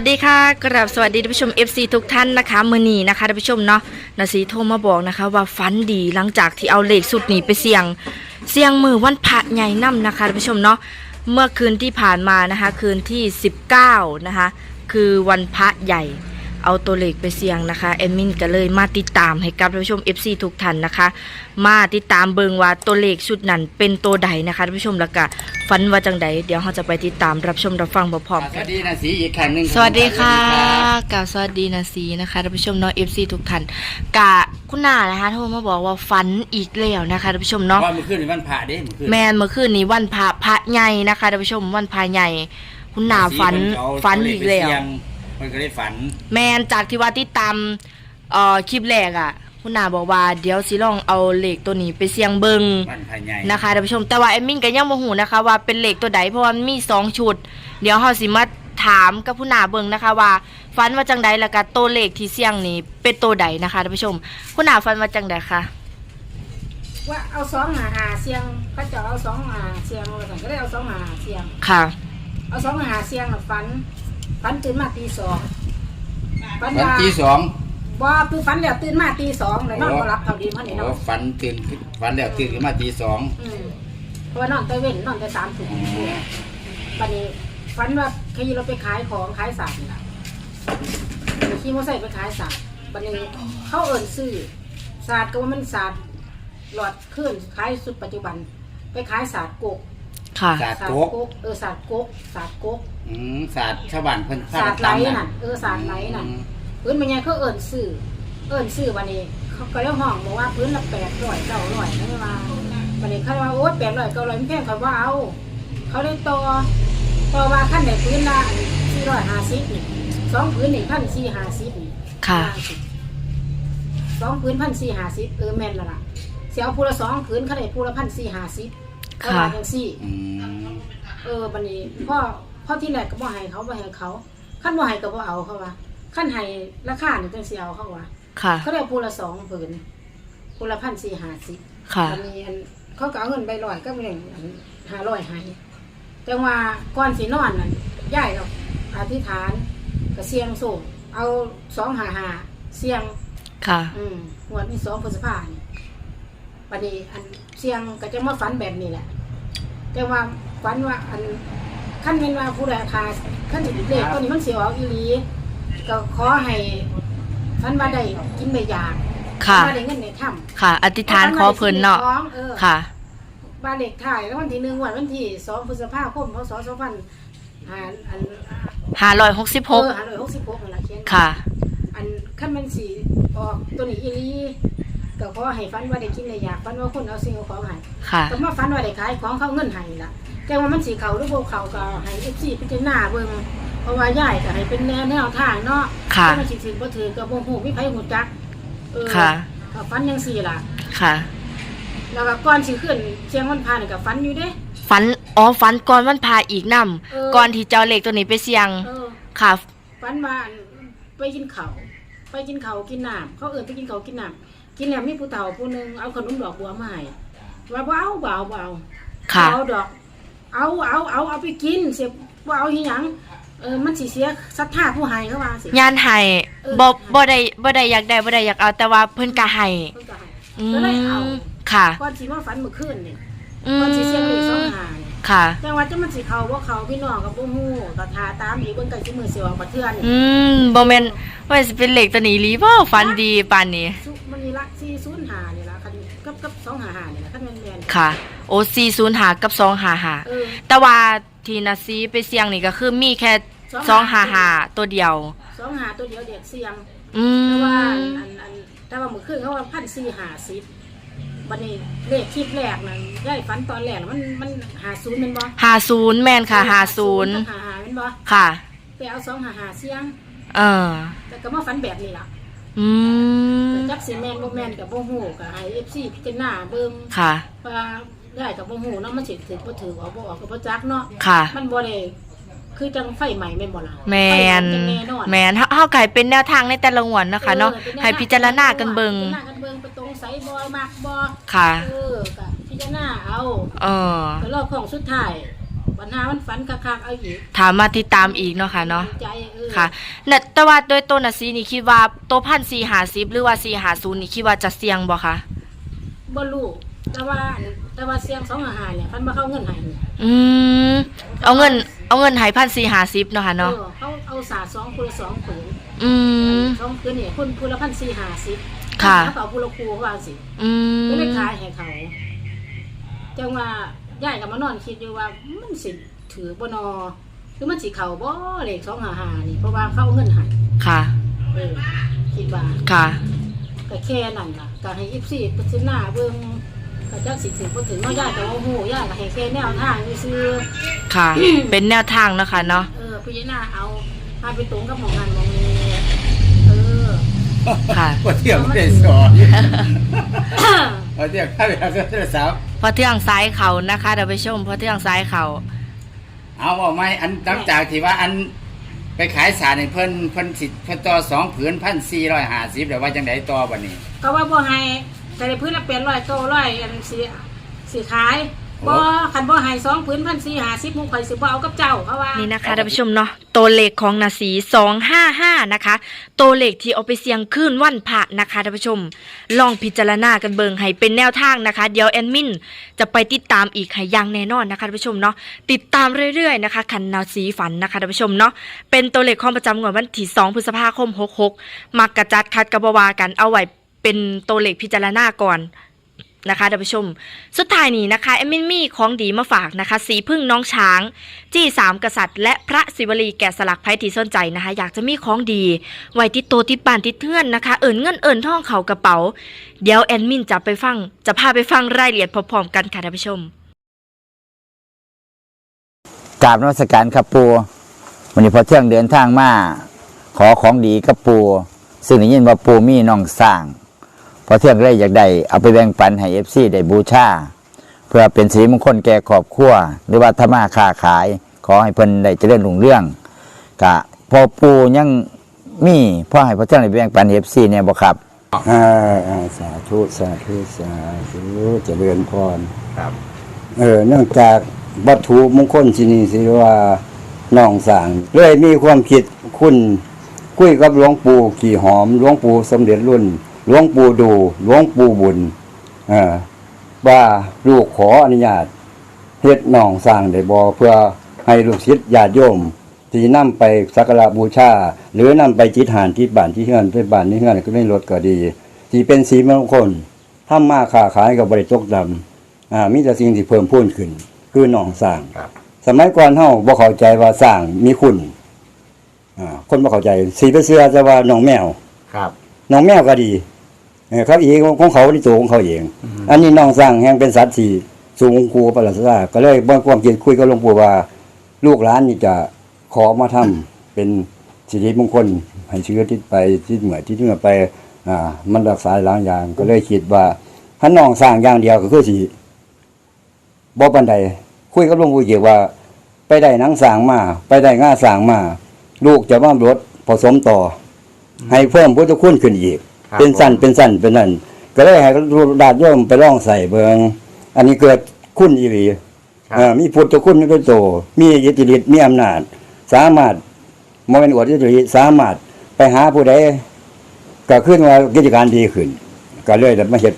สวัสดีค่ะกราบสวัสดีท่านผู้ชม FC ทุกท่านนะคะมือนีนะคะท่านผู้ชมเนาะนาซีโทรมาบอกนะคะ ว่าฟันดีหลังจากที่เอาเลขสุดหนีไปเสี่ยง เสี่ยงมือวันพระใหญ่นํนะคะท่านผู้ชมเนาะเมื่อคืนที่ผ่านมานะคะ คืนที่ 19 นะคะ คือวันพระใหญ่ เอาตัวเลขไปเสี่ยงนะคะแอดมินก็เลยมาติดตามให้กับท่านผู้ชม FC ทุกท่านนะคะ มาติดตามเบิงว่าตัวเลขชุดนั้นเป็นตัวใดนะคะท่านผู้ชมแล้วก็ฟันว่าจังใดเดี๋ยวเราจะไปติดตามรับชมรับฟังพร้อมๆสกัน วัสดีนะสีอีกครั้งหนึ่งสวัสดีค่ะสวัสดีรับกับสวัสดีนาซีนะคะท่านผู้ชมเนาะ FC ทุกท่านกะคุณนานะคะโทรมาบอกว่าฝันอีกแล้วนะคะท่านผู้ชมเพเนาะราะว่ามันขึ้นในวันผ่าเด้มันขึ้น แมนเมื่อคืนนี้วันพระพระใหญ่นะคะท่านผู้ชมวันพระใหญ่ คุณนาฝันสีเพิ่เอาฝันอีกแล้วตัวเลขไปเสี่ย งมันก็ได้ฝันแมนจากที่ว่าที่ตามเอ่อคลิปแรกอะ คุณนาบอกว่าเดี๋ยวสิลองเอาเลขตัวนี้ไปเสี่ยงเบิงวันภายในนะคะท่านผู้ชมแต่ว่าแอดมินก็ยังบ่ฮู้นะคะว่าเป็นเลขตัวใดเพราะว่ามันมีสองชุด เดี๋ยวเฮาสิมาถามกับผู้หน้าเบิ่งนะคะว่าฟันว่าจังใดแล้วก็ตัวเลขที่เสี่ยงนี้เป็นตัวใดนะคะท่านผู้ชมผู้หน้าฟันว่าจังใดคะว่าเอาสองหาหาเสียงเขาจะเอาสองหาเสียงว่าซั่นก็ได้เอาสองหาเสียง ค่ะ เอาสองหาเสียงน่ะฝัน ฝันตื่นมาตีสองฝันวันว่าที่สองบ่คือฝันแล้วตื่นมาตีสองเลยนอนโอ้บ่หลับเท่าดีมันนี่โอ้เนาะฝันตื่นขึ้นฝันแล้วตื่นขึ้นมาตีสองอืมเพราะว่านอนแต่เว้นนอนแต่สามทุ่มบัดนี้ฝันว่าขี่รถไปขายของขายสารนี่ล่ะขี่มอเตอร์ไซค์ไปขายสารบัดนี้เขาเอิ้นซื้อศาสตร์ก็ว่ามันศาสตร์หลอดขึ้นขายสุดปัจจุบัน ไปขายศาสตร์กก ค่ะ ศาสตร์ศาสตโกร์กกกเออศาสตร์กกศาสตร์กกอืมศาสตร์ชาวบ้านเพิ่นพศาสตร์ไหลกัน่ะเออศาสตร์ไหลน่ะพื้นมันยังเขาเอิญซื้อเอิญซื้อวันนี้ เขาก็เลยห้องบอกว่าพื้นละแปดร้อยเก้าร้อยนั่นมาวันนี้เขาว่าโอ๊ยแปดร้อยเก้าร้อยไม่แพงเขาว่าเอา เขาเลยต่อต่อว่าขั้นไหนพื้นละสี่ร้อยห้าสิบนี่สองพื้นหนึ่งพันสี่ห้าสิบนี่ ค่ะ สองพื้นพันสี่ห้าสิบเออแม่นและล่ะเสียเอาพูละสองพื้นเขาได้พูละพันสี่ห้าสิบ เขาว่าจังสี่ อืมเออบันนี้พ่อพ่อที่แรกก็บ่ให้เขาบ่ให้เขาขั้นบ่ให้ก็บ่เอาเขาว่าขั้นให้ราคานี่จังสิเอาเขาว่าค่ะ เขาได้ผู้ละสองผืนผู้ละพันสี่ห้าสิบ ค่ะบันนี้อันเขาก็เอาเงินใบลอยก็มีหนึ่งห้าร้อยให้แต่ว่าก่อนสินอนนั่นย่ายเราอธิษฐานก็เสียงสูงเอาสองหาหาเสียง ค่ะ อืมงวดที่สองพฤษภานี่ บัดนี้อันเสียงก็จะมาฝันแบบนี้แหละ แต่ว่าฝันว่าอันขั้นเป็นว่าผู้ใดคาขั้นสิเลขตัวนี้มันเสียออกอีหลีก็ขอให้ฝันว่าได้กินได้ยากค่ะว่าได้เงินในถ้ำ ค่ะ อธิษฐานขอเพิ่นเนาะฝัว่ได้สิได้ของเออค่ะ บ้านเด็กถ่ายแล้ววันที่หนึ่งวันวันที่สองพฤษภาคมพศสองพันหาอันห้าร้อยหกสิบหกเออหาร้อยหกสิบหกนั่นแหละเขียนค่ะ อันขั้นมันสีออกตัวนี้อีหลี ก็ขอให้ฝันว่าได้กินได้อยากฝันว่าคนเอาสิ่งเอาของให้ค่ะ ก็มาฝันว่าได้ขายของเขาเงินให้ล่ะแต่ว่ามันสีเขาหรือโบเขาก็ให้เอฟซีพิจารณาเบิ่งเพราะว่าย่ายก็ให้เป็นแนวแนวทางเนาะค่ะแต่มันสิถือบ่ถือก็บ่ฮู้มีไผฮู้จักเออค่ะ ก็ฝันจังซี่ล่ะ ค่ะ แล้วก็ก่อนสิขึ้นเชียงวันพานี่ก็ฝันอยู่เด้ ฝัน อ๋อ ฝันก่อนวันพาอีกนํเออ ก่อนที่เจ้าเลขตัวนี้ไปเสี่ยง เออ ค่ะ ฝันว่าอันไปกินข้าวไปกินข้าวกินน้ำเขาเอิ้นไปกินข้าวกินน้ำ กินแล้วมีผู้เฒ่าผู้หนึงเอาขนมดอกบัวมาให้ว่าบ่เอาบ่เอาบ่เอาค่ะเอาดอก เอาเอาเอาเอาไปกิน เสียบ่เอาอีหยังเออมันสิเสียศรัทธาผู้ให้เขาว่าสิ ยานให้เออ บ่บ่ได้บ่ได้อยากได้บ่ได้อยากเอาแต่ว่าเพิ่นก็ให้เพิ่นก็ให้อืก็เลยเอามค่ะ ก่อนสิมาฝันเมื่อคืนนี่อืก่อนสิเสียงเลขสองมหานี่ ค่ะแต่ว่าจะมันสิเข้าบ่เข้าพี่น้องก็บ่ฮู้ก็ทาตามอีกเบิ่งไกลสิมือสิออกบ่เทื่อนี่อืมบ่แม่นว่าสิเป็นเหล็กตัวนี้หรือบ่ฟันดีปานนี้สุมันนี่ละ405นี่ล่ะคันกับกับ255นี่ล่ะคันแม่นค่ะ โอ405หากับๆเออ255แต่ว่าที่นาซีไปเสี่ยงนี่ก็คือมีแค่255ตัวเดียว25ตัวเดียวเด็กเสียงอืแต่ว่ามอันอันแต่ว่าเมื่อคืนเขาว่าพันสี่หาสิบ บันนี้เลขคลิปแรกนั่นย่ายฝันตอนแรกน่ะมันมันหาศูนย์เป็นบ่50แม่นค่ะกับ50หาหาเป็นบ่ค่ะ ไปเอาสองหาหาเสียง เออ แต่ก็มาฝันแบบนี้ล่ะอืม แต่จักสิแมนบ่แมนกับบ่ฮู้กับให้ FC พิจารณาเบิ่งค่ะ ว่าย่ายกับบ่ฮู้เนาะมันสิถือบ่ถือเอาบ่ออกก็บ่จักเนาะค่ะ มันบ่ได้ คือจังไฟใหม่แม่นบ่ล่ะแมไฟใหนจังแน่นอนแมนเฮาเฮาไก่เป็นแนวทางในแต่ละงวดนะคะเนาะออป็แวให้พิจารณากันเบิ่งพิจารณากันเบิ่งไปตรงไสบ่มักบ่ค่ะ เออก็พิจารณาเอาเออแล้วรอบของสุดท้ายปัญหามันฝันคักๆเอาอีกถามมาติดตามอีกเนาะค่ะเนาะดีใจเออค่ะน่ะแต่ว่าโดยตัวน่ะสีนี่คิดว่าตัวพันสี่หาสิบหรือว่าสี่หาศูนย์นี่คิดว่าจะเสี่ยงบ่คะบ่รู้ แต่ว่าแต่ว่าเสียงสองอาหารเนี่ยเพันมาเข้าเงินให้เนี่ยอืมเอาเงิน เอาเงินให้พันสี่หาสิบเนาะค่ะเนาะเออเขาเอาสาดสองคนละสองผืนอืม สองผืนเนี่ยคนคนละพันสี่ห้าสิบค่ะ เขาเอาบุรคูเขาว่าสิอืมก็เลยขายให้เขาจังว่าย่ายกับมานอนคิดอยู่ว่ามันสิถือบ่นอหรือมันสิเข่าบ่เลขสองหาหานี่เพราะว่าเขาเอาเงินให้ค่ะ เออคิดว่า ค่ะ ก็แค่นั้นล่ะก็ให้อีฟซี่พิจารณาเบิ่ง ก็จักสิถือบ่ถึงเนาะย่ายก็บ่ฮู้ย่ายก็ให้แค่แนวทางซื่อค่ะ เป็นแนวทางเนาะค่ะเนาะๆเออพิจารณาเอาพาไปตรงกับหมองงานหมองนี้เออ ค่ะว่าเที่ยวไม่ได้สอนว่าเที่ยวข้าไปเอาโทรศัพท์พอเที่ยงซ้ายเขานะคะเดี๋ยวไปชมพอเที่ยงซ้ายเขาเอาเอาไหมอันหลังจากที่ว่าอันไปขายสารให้เพิ่นเพิ่นสิเพิ่นต่อสองผืนพันสี่ร้อยห้าสิบเดี๋ยวว่าจังไดต่อบัดนี้ก็ว่าบ่ให้ แต่ในพื้นละเป็นร้อยเก้าร้อยอันสิสิขายโอ้บ่คันบ่ให้สองพื้นพันสี่ห้าสิบมุกข่อยสิบ่เอากับเจ้าเขาว่านี่นะคะท่านผู้ชมเนาะตัวเลขของนาสี255นะคะตัวเลขที่เอาไปเสี่ยงคืนวันพระนะคะท่านผู้ชม ลองพิจารณากันเบิงให้เป็นแนวทางนะคะ เดี๋ยวแอดมินจะไปติดตามอีกให้อยังแน่นอนนะคะท่านผู้ชมเนาะติดตามเรื่อยๆนะคะคันนาสีฝันนะคะท่านผู้ชมเนาะเป็นตัวเลขของประจำงวดวันที่2พฤษภาคม66มักกระจัดคัดกระบวากันเอาไว้ เป็นตัวเลขพิจารณาก่อนนะคะท่านผู้ชม สุดท้ายนี้นะคะเอมมินมี่ของดีมาฝากนะคะ สีพึ่งน้องช้าง จี้สามกษัตริย์ และพระศิวลีแกะสลักไพ่ที่สนใจนะคะ อยากจะมีของดี ไว้ติดโตติดบ้านติดเทือนนะคะ เอิญเงินเอิญท่องเขากระเป๋า เดี๋ยวแอดมินจะไปฟัง จะพาไปฟังรายละเอียดพร้อมๆกันค่ะท่านผู้ชมกราบนมัสการครับปูวันนี้พอเที่ยงเดินทางมาขอของดีกับปูซึ่งได้ยินว่าปูมีน้องสร้าง พอเที่ยงเลยอยากได้เอาไปแบ่งปันให้เอฟซีได้บูชาเพื่อเป็นสีมงคลแก่ครอบครัวหรือว่าธรรมาค้าขาย ขอให้เพิ่นได้เจริญรุ่งเรื่องกะพอปูยังมีพ่อให้พอเที่ยงได้แบ่งปันเอฟซีเนี่ยบ่ครับอ่าอ่าสาธุสาธุสาธุเจริญพรครับ เออเนื่องจากวัตถุมงคลที่นี่สิว่าน้องสร้างเลยมีความคิดคุณคุยกับหลวงปู่ขี่หอมหลวงปู่สมเด็จรุ่น หลวงปู่ดูหลวงปู่บุญเออว่าลูกขออนุญาตเฮ็ดน้องสร้างได้บ่เพื่อให้ลูกศิษย์ญาติโยมที่นำไปสักการะบูชา หรือนำไปจิตหานที่บ้านที่เฮือนที่บ้านที่เฮือนก็ได้รถก็ดีที่เป็นสีมงคลทำมาค้าขายกับบริจกดำอ่ามีแต่สิ่งที่เพิ่มพูนขึ้น คือหนองสร้างครับสมัยก่อนเฮาบ่เข้าใจว่าสร้างมีคุณอ่าคนบ่เข้าใจสีไปเสื้อจะว่าหนองแมวครับหนองแมวก็ดีเออ ครับอีกของเขาที่ตัวของเขาเอง อันนี้น้องสร้างแห่งเป็นสัตว์ที่สูงกูประหลาดซาก็เลยบ่ความคิดคุยกับหลวงปู่ว่า ลูกหลานนี่จะขอมาทำเป็นสิริมงคลให้ชีวิตที่ไปที่เหมือที่เหนือไป อ่า มันรักษาหลายอย่าง ก็เลยคิดว่าถ้าน้องสร้างอย่างเดียวก็คือสิบ่ปันใดคุยกับหลวงปู่เกี่ยวว่า ไปได้หนังสร้างมา ไปได้ง่าสร้างมา ลูกจะว่ารถผสมต่ออให้เพิ่มพุทธคุณขึ้นอีก ครับเป็นสั้นผมเป็นสั้นเป็นนั่นก็เลยให้ดาดโยมไปล่องใส่เบิงอันนี้เกิดคุณอีหลีครับ เอ่อมีพุทธคุณในตัวโต มีอิทธิฤทธิ์มีอำนาจ สามารถมเป็นอวดอิทธิฤทธิ์สามารถไปหาผู้ใดก็ขึ้นว่ากิจการดีขึ้น ก็เลยได้มาเฮ็ด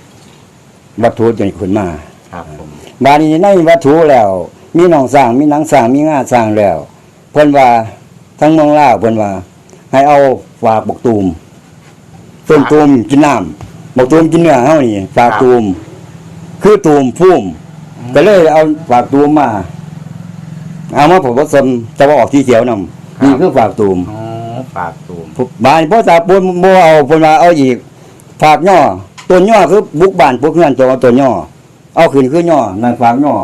วัตถุตัวนี้ขึ้นมา ครับผมบาดนี้ในวัตถุแล้ว มีหนองสร้างมีหนังสร้างมีงาสร้างแล้วเพิ่นว่าทั้งเมืองลาวเพิ่นว่า ให้เอาฝากบกตูม ต้นตูมกินน้ำบกตูมกินเนื้อเฮานี่ฝากตูม คือตูมพุ่มก็เลยเอาฝากตูมมา เอามาผมผสมจะว่าออกที่เขียวนำนี่คือฝากตูมอ๋อฝากตูมบานพ่อตาปนบ่เอาเพิ่นว่าเอาอีกฝากย่อต้นย่อคือบุกบ้านพวกเฮือนตัวเอาต้นย่อ เอาขึ้นคือย่อนั่นฝากย่อ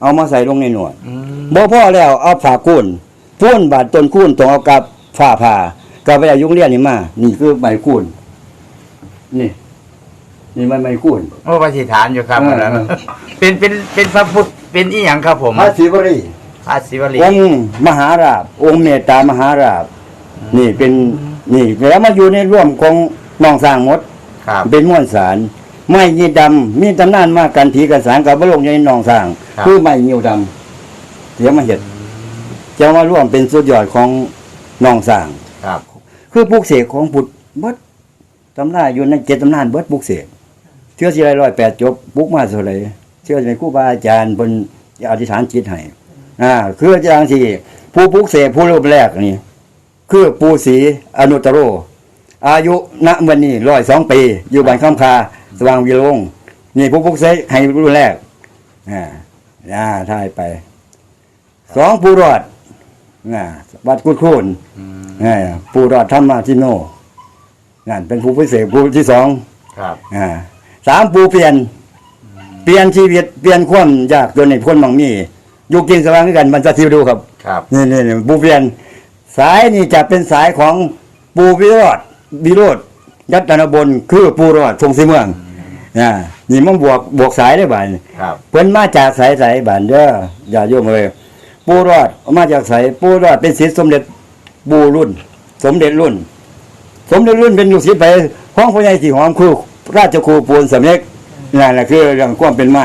เอามาใส่ลงในหนวดอืมบ่พอแล้วเอาฝากคูนพูนบาดต้นคูนต้องเอากับฝ้าผ่า กับไปเอายุงเลียนนี่มา นี่คือใบคูนนี่ นี่มันใบคูนโอ้ปฏิฐานอยู่ครับเอออันนั้นเป็นเป็นเป็นพระพุทธเป็นอีหยังครับผมพระศิวรีพระศิวลีองค์มหาราบ องค์เมตตามหาราบ นี่เป็นนี่แล้วมาอยู่ในร่วมของน้องสร้างหมด ครับ เป็นม้วนสาร ไม้ยีดำมีตำนานมากกันผีกันสารกับบลงในหนองสร้าง ครับ คือไม้เหี่ยวดเสียมาเห็ดจะมาร่วมเป็นสุดยอดของน้องสร้าง ครับ คือปลูกเสกของพุทธเบิดตำราอยู่ในเจ็ดตำนานเบิดปลูกเสกเชื่อสิไรร้อยแปดจบปลูกมาเท่าไรเชื่อในครูบาอาจารย์บนอธิษฐานจิตให้อ่าคืออย่างที่ผู้ปลูกเสกผู้รูปแรกนี่คือปูศรีอนุตโร อายุณวันนี้ร้อยสองปี อยู่บ้านข้ามคา สว่างวิโรงนี่ผู้ปลูกเสกให้รุ่นแรกอ่าอ่าทายไปสองผู้รอด อ่าวัดกุดคูนเออผู้รอดธรรมาทิโนนั่นเป็นผู้พิเศษผู้ที่สองครับอ่าสามผู้เปลี่ยน เปลี่ยนชีวิตเปลี่ยนความยากจนในพ้นบางมีอยู่กินสว่างด้วยกันมันจะทิวดูครับ ครับนี่นี่นี่ผู้เปลี่ยน สายนี่จะเป็นสายของปูวิโรธวิโรธยัตนบนคือปูรอดทรงสีเมืองอ่านี่มันบวกบวกสายได้บ่ายครับเพิ่นมาจากสายสายบ้านเด้ออย่าโยมเลย ปูรอดมาจากสายปูรอดเป็นศิษย์สมเด็จปูรุ่น สมเด็จรุ่น สมเด็จรุ่นเป็นลูกศิษย์ไปของพ่อใหญ่สีหอมคือราชครูปูนสำเร็จนั่นแหละคือเรื่องความเป็นมา